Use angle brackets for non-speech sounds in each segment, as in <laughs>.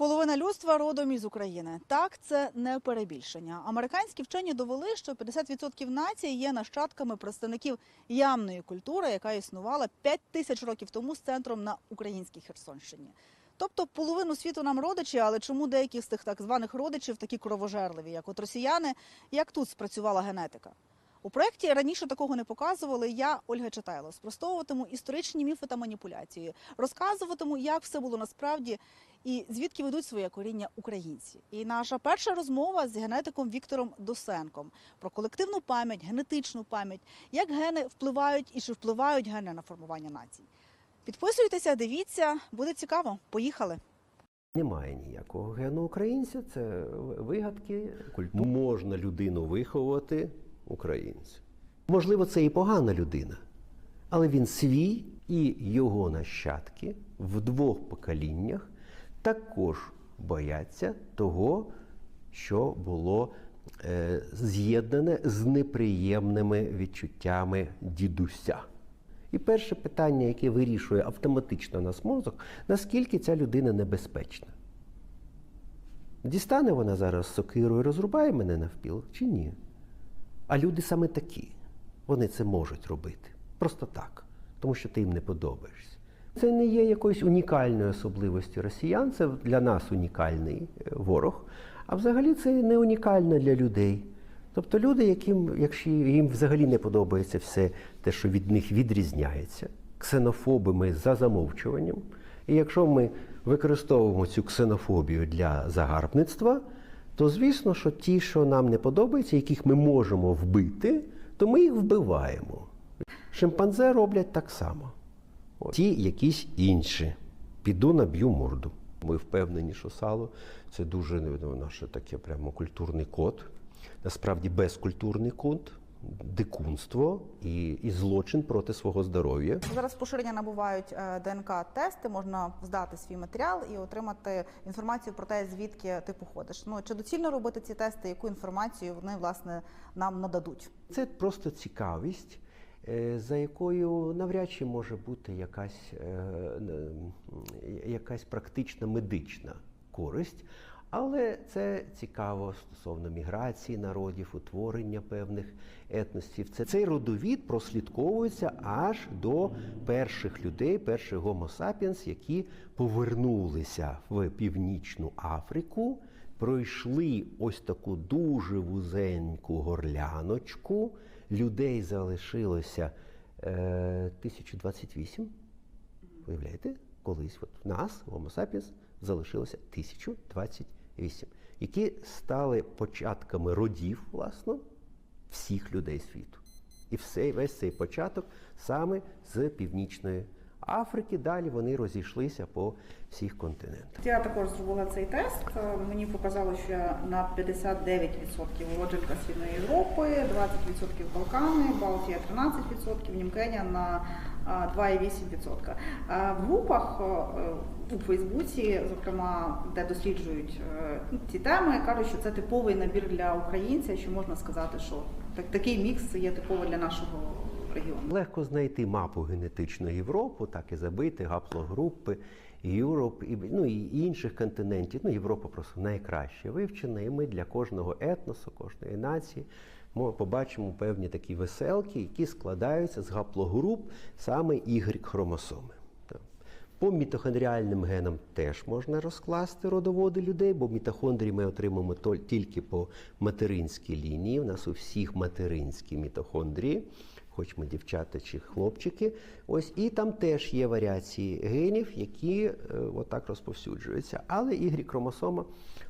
Половина людства родом із України. Так, це не перебільшення. Американські вчені довели, що 50% нації є нащадками представників ямної культури, яка існувала 5 тисяч років тому з центром на українській Херсонщині. Тобто половину світу нам родичі, але чому деякі з тих так званих родичів такі кровожерливі, як от росіяни, як тут спрацювала генетика? У проєкті раніше такого не показували. Я Ольга Читайло спростовуватиму історичні міфи та маніпуляції, розказуватиму, як все було насправді і звідки ведуть своє коріння українці. І наша перша розмова з генетиком Віктором Досенком про колективну пам'ять, генетичну пам'ять, як гени впливають і чи впливають гени на формування націй. Підписуйтеся, дивіться, буде цікаво. Поїхали. Немає ніякого гену українця, це вигадки культури. Можна людину виховувати українцем. Можливо, це і погана людина, але він свій і його нащадки в двох поколіннях також бояться того, що було е, з'єднане з неприємними відчуттями дідуся. І перше питання, яке вирішує автоматично нас мозок, наскільки ця людина небезпечна. Дістане вона зараз сокиру і розрубає мене навпіл чи ні? А люди саме такі. Вони це можуть робити. Просто так, тому що ти їм не подобаєшся. Це не є якоюсь унікальною особливістю росіян, це для нас унікальний е, ворог. А взагалі це не унікально для людей. Тобто люди, яким, якщо їм взагалі не подобається все те, що від них відрізняється, ксенофобами за замовчуванням. І якщо ми використовуємо цю ксенофобію для загарбництва, то звісно, що ті, що нам не подобаються, яких ми можемо вбити, то ми їх вбиваємо. Шимпанзе роблять так само. От. Ті якісь інші. Піду наб'ю морду. Ми впевнені, що сало це дуже наше таке прямо культурний код. Насправді безкультурний код, дикунство і, і злочин проти свого здоров'я. Зараз поширення набувають е, ДНК-тести, можна здати свій матеріал і отримати інформацію про те, звідки ти походиш. Ну чи доцільно робити ці тести, яку інформацію вони власне нам нададуть? Це просто цікавість, е, за якою навряд чи може бути якась, е, якась практична медична користь. Але це цікаво стосовно міграції народів, утворення певних етносів. Це цей родовід прослідковується аж до перших людей, перших sapiens, які повернулися в північну Африку, пройшли ось таку дуже вузеньку горляночку. Людей залишилося е, 1028. Уявляєте, колись от в нас, sapiens, залишилося 1028, які стали початками родів, власно, всіх людей світу. І все, весь цей початок саме з Північної Африки. Далі вони розійшлися по всіх континентах. Я також зробила цей тест. Мені показало, що я на 59% уродженка Східної Європи, 20% Балкани, Балтія 13%, Німкеня на 2,8%. А В групах е, у Фейсбуці, зокрема, де досліджують е, ці теми, кажуть, що це типовий набір для українця, що можна сказати, що так- такий мікс є типовий для нашого регіону. Легко знайти мапу генетичної Європи, так і забити гаплогрупи Європ і ну і інших континентів. Ну, Європа просто найкраще вивчена, і ми для кожного етносу, кожної нації ми побачимо певні такі веселки, які складаються з гаплогруп саме y хромосоми. По мітохондріальним генам теж можна розкласти родоводи людей, бо мітохондрії ми отримуємо тол- тільки по материнській лінії. У нас у всіх материнські мітохондрії, хоч ми дівчата чи хлопчики. Ось і там теж є варіації генів, які е, отак розповсюджуються. Але y хромосома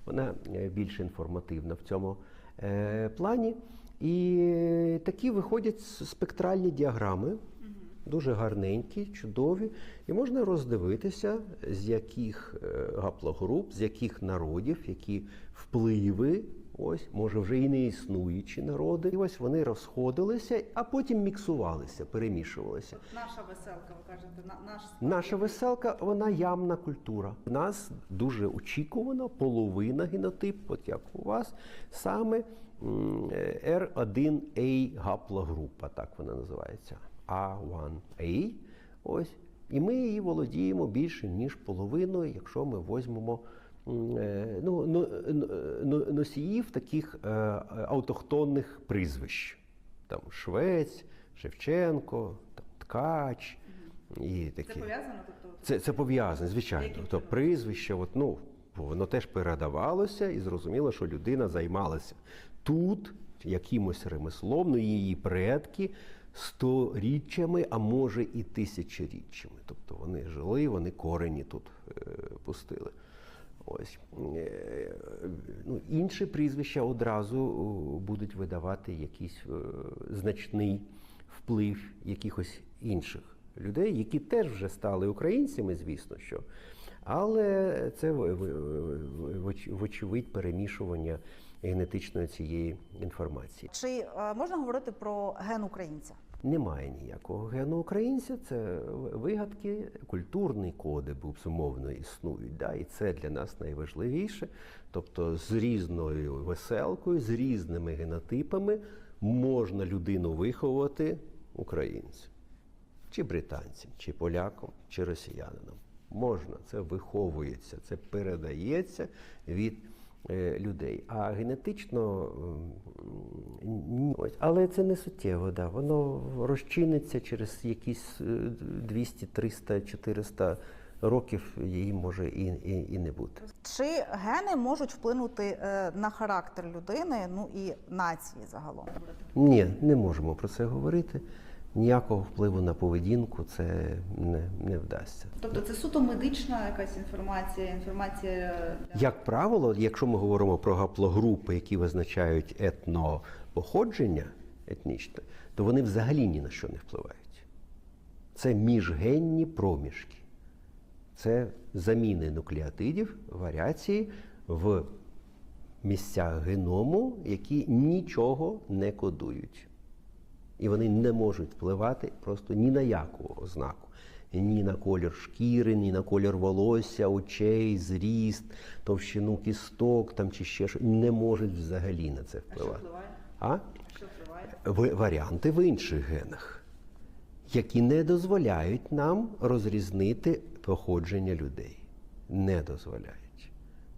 вона е, більш інформативна в цьому е, плані. І такі виходять спектральні діаграми, дуже гарненькі, чудові, і можна роздивитися, з яких е, гаплогруп, з яких народів, які впливи, ось, може, вже і не існуючі народи. І ось вони розходилися, а потім міксувалися, перемішувалися. Наша веселка, ви кажете, на- наш Наша веселка, вона ямна культура. У нас дуже очікувано половина генотип, от як у вас, саме R1A гаплогрупа, так вона називається. A1A. Ось. І ми її володіємо більше, ніж половиною, якщо ми візьмемо е, ну, ну, ну, ну, носіїв таких е, автохтонних прізвищ. Там Швець, Шевченко, там, Ткач і Це пов'язано? Тобто, Це, це пов'язане, звичайно. Тобто прізвище, от, ну, воно теж передавалося, і зрозуміло, що людина займалася тут якимось ремеслом, ну її предки сторіччями, а може і тисячоріччями. Тобто вони жили, вони корені тут е, пустили. Ось Е, ну, інші прізвища одразу будуть видавати якийсь е, значний вплив якихось інших людей, які теж вже стали українцями, звісно що. Але це вочевидь перемішування генетичної цієї інформації. Чи е, можна говорити про ген українця? Немає ніякого гену українця, це вигадки, культурний коди безумовно існують. Да? І це для нас найважливіше. Тобто з різною веселкою, з різними генотипами можна людину виховувати українцем, чи британцем, чи поляком, чи росіянином. Можна, це виховується, це передається від е, людей. А генетично ні. Ось. Але це не суттєво, да. воно розчиниться через якісь е, 200, 300, 400 років, її може і, і, і не бути. Чи гени можуть вплинути е, на характер людини, ну і нації загалом? Ні, не можемо про це говорити. Ніякого впливу на поведінку це не, не вдасться. тобто це суто медична якась інформація, інформація для Як правило, якщо ми говоримо про гаплогрупи, які визначають етнопоходження етнічне, то вони взагалі ні на що не впливають. Це міжгенні проміжки. Це заміни нуклеотидів, варіації в місцях геному, які нічого не кодують. І вони не можуть впливати просто ні на яку ознаку. Ні на колір шкіри, ні на колір волосся, очей, зріст, товщину кісток там, чи ще щось. Не можуть взагалі на це А що впливати. впливає? А? Що впливає? Варіанти в інших генах, які не дозволяють нам розрізнити походження людей. Не дозволяють.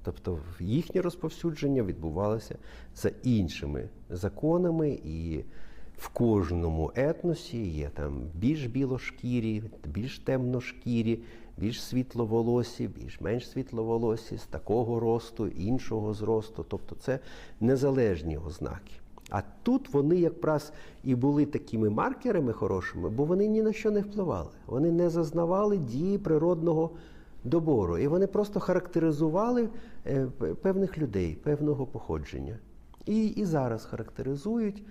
Тобто їхнє розповсюдження відбувалося за іншими законами, і в кожному етносі є там більш білошкірі, більш темношкірі, більш світловолосі, більш менш світловолосі, з такого росту, іншого зросту. Тобто це незалежні ознаки. А тут вони якраз і були такими маркерами хорошими, бо вони ні на що не впливали. Вони не зазнавали дії природного добору. І вони просто характеризували е, певних людей, певного походження. І, і зараз характеризують.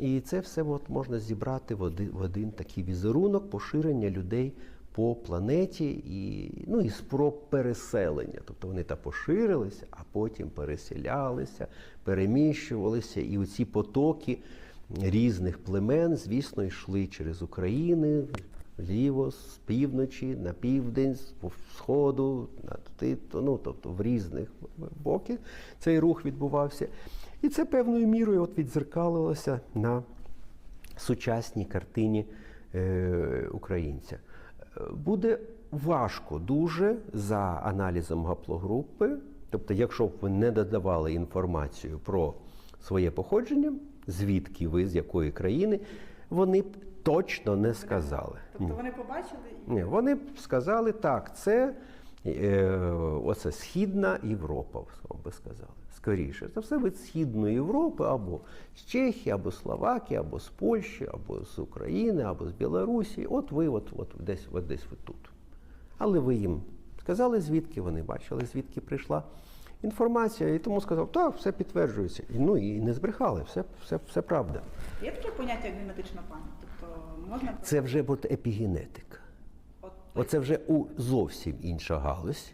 І це все от можна зібрати в один, в один такий візерунок поширення людей по планеті і, ну, і спроб переселення. Тобто вони та поширилися, а потім переселялися, переміщувалися, і оці потоки різних племен, звісно, йшли через України. Вліво, з півночі, на південь, з сходу, на ну, тобто в різних боках цей рух відбувався. І це певною мірою от відзеркалилося на сучасній картині е, українця. Е, Буде важко дуже за аналізом гаплогрупи, тобто, якщо б ви не додавали інформацію про своє походження, звідки ви, з якої країни, вони б точно не сказали. Тобто вони побачили Ні, вони б сказали так, це е, оце Східна Європа, би сказали. Скоріше. Це все від Східної Європи, або з Чехії, або з Словакії, або з Польщі, або з України, або з Білорусі. От ви от, от десь, от десь ви тут. Але ви їм сказали, звідки вони бачили, звідки прийшла інформація, і тому сказав, так, все підтверджується. І, ну і не збрехали, все, все, все правда. є таке поняття як генетична пам'ять. Тобто можна Це вже от епігенетика. Оце вже у зовсім інша галузь.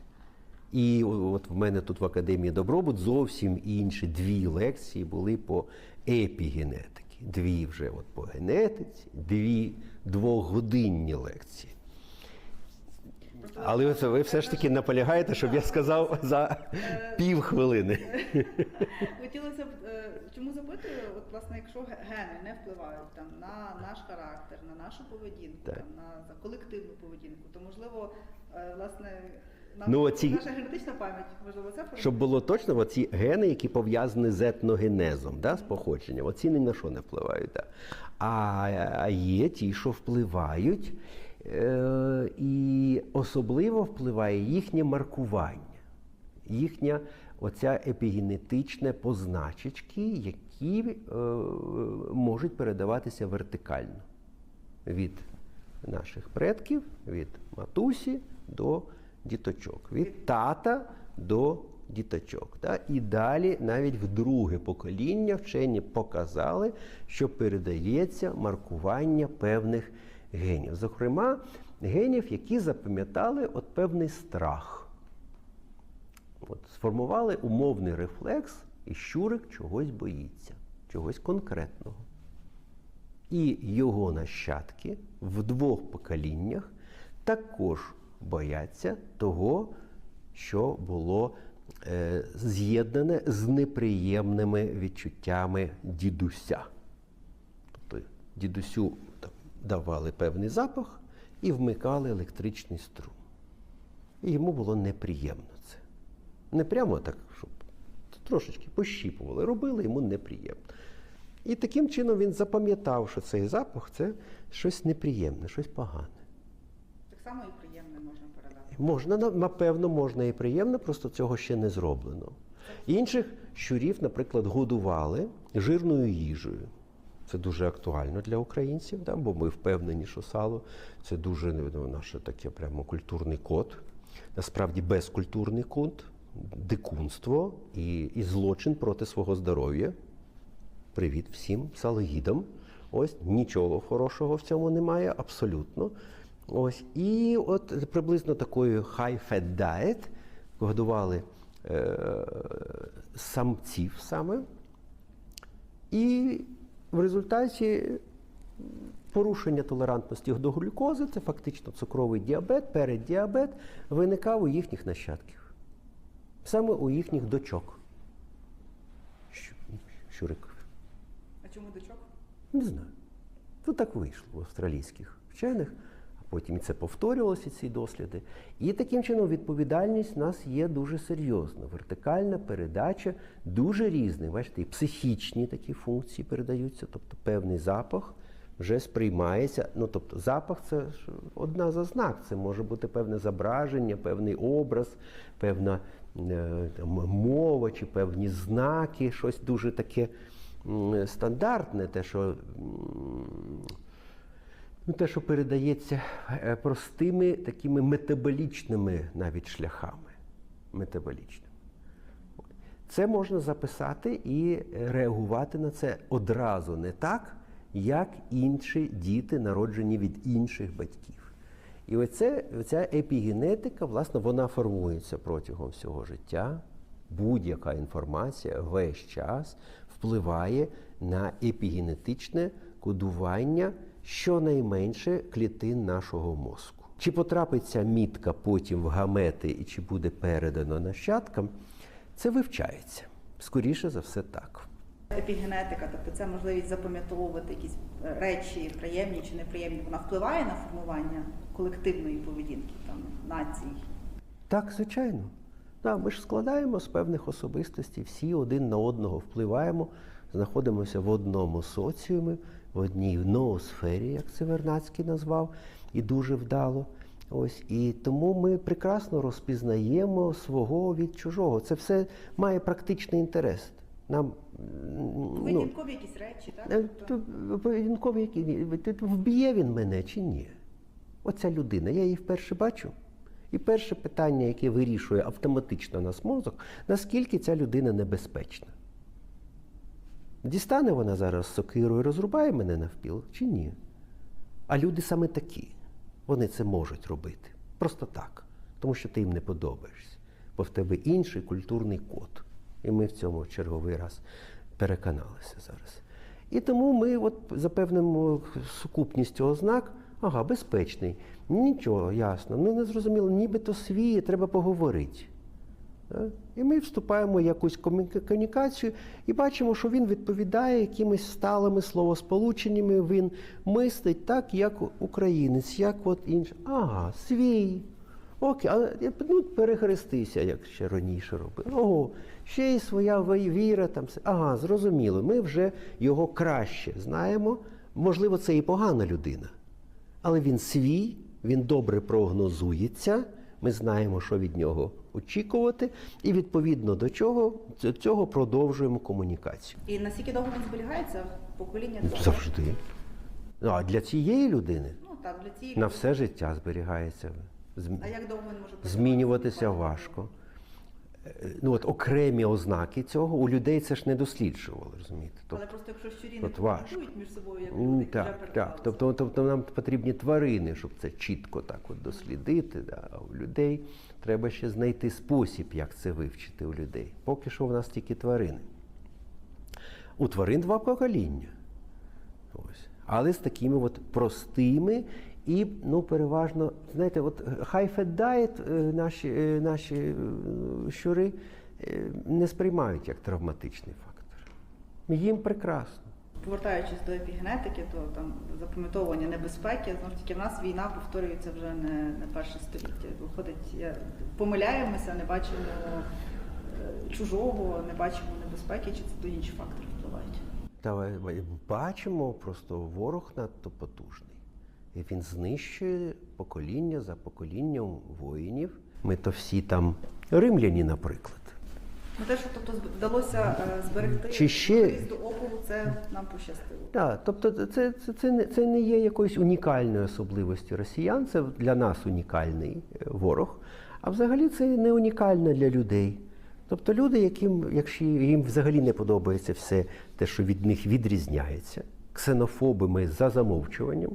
І от в мене тут в Академії Добробут зовсім інші дві лекції були по епігенетиці. Дві вже от по генетиці, дві двогодинні лекції. Але це ви все ж таки наполягаєте, щоб я сказав за півхвилини. <laughs> Хотілося б е, чому запитую, от власне, якщо ге- гени не впливають там на наш характер, на нашу поведінку, Так. там на колективну поведінку, то можливо, е, власне, Ну, оці- Наша генетична пам'ять, можливо, це Щоб було точно, оці гени, які пов'язані з етногенезом, да, з походженням, оці ні на що не впливають. Да. А, а є ті, що впливають, е, і особливо впливає їхнє маркування, їхня оця епігенетичне позначечки, які е, можуть передаватися вертикально від наших предків, від матусі до діточок, від тата до діточок. Да? І далі, навіть в друге покоління, вчені показали, що передається маркування певних генів. Зокрема, генів, які запам'ятали от певний страх. От, сформували умовний рефлекс, і щурик чогось боїться, чогось конкретного. І його нащадки в двох поколіннях також бояться того, що було е, з'єднане з неприємними відчуттями дідуся. Тобто дідусю давали певний запах і вмикали електричний струм. І йому було неприємно це. Не прямо так, щоб трошечки пощіпували, робили йому неприємно. І таким чином він запам'ятав, що цей запах це щось неприємне, щось погане. Так само і приємне можна. Напевно, можна і приємно, просто цього ще не зроблено. Інших щурів, наприклад, годували жирною їжею. Це дуже актуально для українців, да? бо ми впевнені, що сало це дуже ну, наше таке прямо культурний код. Насправді безкультурний код, дикунство і, і злочин проти свого здоров'я. Привіт всім салоїдам. Ось нічого хорошого в цьому немає, абсолютно. Ось. І от приблизно такою high-fat diet годували е, самців саме. І в результаті порушення толерантності до глюкози, це фактично цукровий діабет, переддіабет, виникав у їхніх нащадків. Саме у їхніх дочок. Щу- Щуриків. А чому дочок? Не знаю. Ну так вийшло у австралійських вчених, потім це повторювалося, ці досліди. І таким чином відповідальність у нас є дуже серйозна. Вертикальна передача дуже різних. Бачите, і психічні такі функції передаються, тобто певний запах вже сприймається. Ну, тобто, запах це ж одна з ознак. Це може бути певне зображення, певний образ, певна е, там, мова чи певні знаки, щось дуже таке стандартне, те, що, ну, те, що передається е, простими такими метаболічними навіть шляхами. Метаболічними. Це можна записати і реагувати на це одразу не так, як інші діти, народжені від інших батьків. І оце, ця епігенетика, власне, вона формується протягом всього життя. Будь-яка інформація весь час впливає на епігенетичне кодування щонайменше клітин нашого мозку. Чи потрапить ця мітка потім в гамети і чи буде передано нащадкам, це вивчається. Скоріше за все так. Епігенетика, тобто це можливість запам'ятовувати якісь е, речі, приємні чи неприємні, вона впливає на формування колективної поведінки там, націй. Так, звичайно. Да, ми ж складаємо з певних особистостей, всі один на одного впливаємо, знаходимося в одному соціумі, в одній ноосфері, як це Вернацький назвав, і дуже вдало. Ось і тому ми прекрасно розпізнаємо свого від чужого. Це все має практичний інтерес. Нам ну, Поведінкові якісь речі, так? Е, Тобто, то поведінковий який ти- ти- вб'є він мене чи ні? Оця людина, я її вперше бачу. І перше питання, яке вирішує автоматично нас мозок, наскільки ця людина небезпечна. Дістане вона зараз сокирою і розрубає мене навпіл чи ні? А люди саме такі. Вони це можуть робити. Просто так. Тому що ти їм не подобаєшся. Бо в тебе інший культурний код. І ми в цьому черговий раз переконалися зараз. І тому ми от за певним сукупністю ознак, ага, безпечний. Нічого, ясно. Ну не зрозуміло, нібито свій, треба поговорити. Да? І ми вступаємо в якусь комунікацію і бачимо, що він відповідає якимись сталими словосполученнями, він мислить так, як українець, як от інший. Ага, свій. Окей, але ну, перехрестися, як ще раніше робили. Ого, ще й своя віра там. Ага, зрозуміло. Ми вже його краще знаємо. Можливо, це і погана людина. Але він свій, він добре прогнозується. Ми знаємо, що від нього очікувати, і відповідно до чого цього продовжуємо комунікацію. І наскільки довго він зберігається? Покоління два. Завжди. Ну, а для цієї людини Ну так, для цієї. на все життя зберігається. Зм- А як довго він може? Змінюватися важко. Е, Ну, от окремі ознаки цього у людей це ж не досліджували, розумієте? Але Тобто, просто якщо щурі не комунікують між собою, як люди, так, так. Тобто, тобто нам потрібні тварини, щоб це чітко так от дослідити. Да. А у людей треба ще знайти спосіб, як це вивчити у людей. Поки що в нас тільки тварини. У тварин два покоління. Ось. Але з такими от простими і ну, переважно, знаєте, от high-fat diet е, наші, е, наші е, щури е, не сприймають як травматичний фактор. Їм прекрасно. Повертаючись до епігенетики, то там запам'ятовування небезпеки, знову ж таки, в нас війна повторюється вже не, не перше століття. Виходить, я, помиляємося, не бачимо е, чужого, не бачимо небезпеки, чи це то інші фактори впливають. Та бачимо, просто ворог надто потужний. І він знищує покоління за поколінням воїнів. Ми то всі там римляні, наприклад. Ну те, що тобто вдалося е, зберегти Чи ще- до опору, це нам пощастило. Так, тобто це, це, це, не, це не є якоюсь унікальною особливістю росіян, це для нас унікальний е, ворог, а взагалі це не унікально для людей. Тобто люди, яким, якщо їм взагалі не подобається все те, що від них відрізняється, ксенофобами за замовчуванням.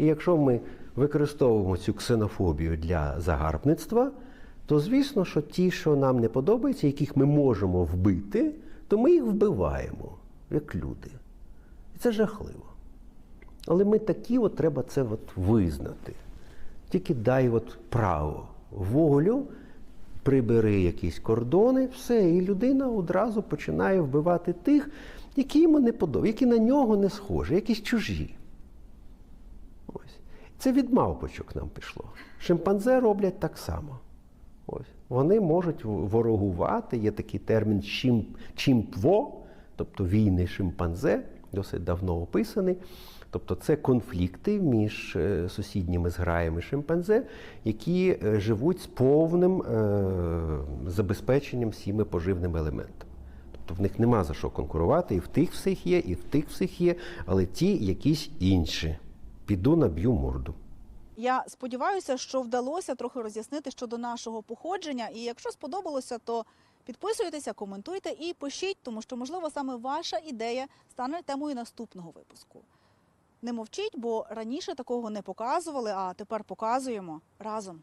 І якщо ми використовуємо цю ксенофобію для загарбництва, то звісно, що ті, що нам не подобаються, яких ми можемо вбити, то ми їх вбиваємо, як люди. І це жахливо. Але ми такі, от треба це от визнати. Тільки дай от право, волю, прибери якісь кордони, все, і людина одразу починає вбивати тих, які йому не подобаються, які на нього не схожі, якісь чужі. Це від мавпочок нам пішло. Шимпанзе роблять так само. Ось. Вони можуть ворогувати, є такий термін чімп, чімпво, тобто війни шимпанзе, досить давно описаний. Тобто це конфлікти між е, сусідніми зграями шимпанзе, які е, живуть з повним е, забезпеченням всіми поживними елементами. Тобто в них нема за що конкурувати, і в тих всіх є, і в тих всіх є, але ті якісь інші. Піду наб'ю морду. Я сподіваюся, що вдалося трохи роз'яснити щодо нашого походження. І якщо сподобалося, то підписуйтеся, коментуйте і пишіть, тому що, можливо, саме ваша ідея стане темою наступного випуску. Не мовчіть, бо раніше такого не показували, а тепер показуємо разом.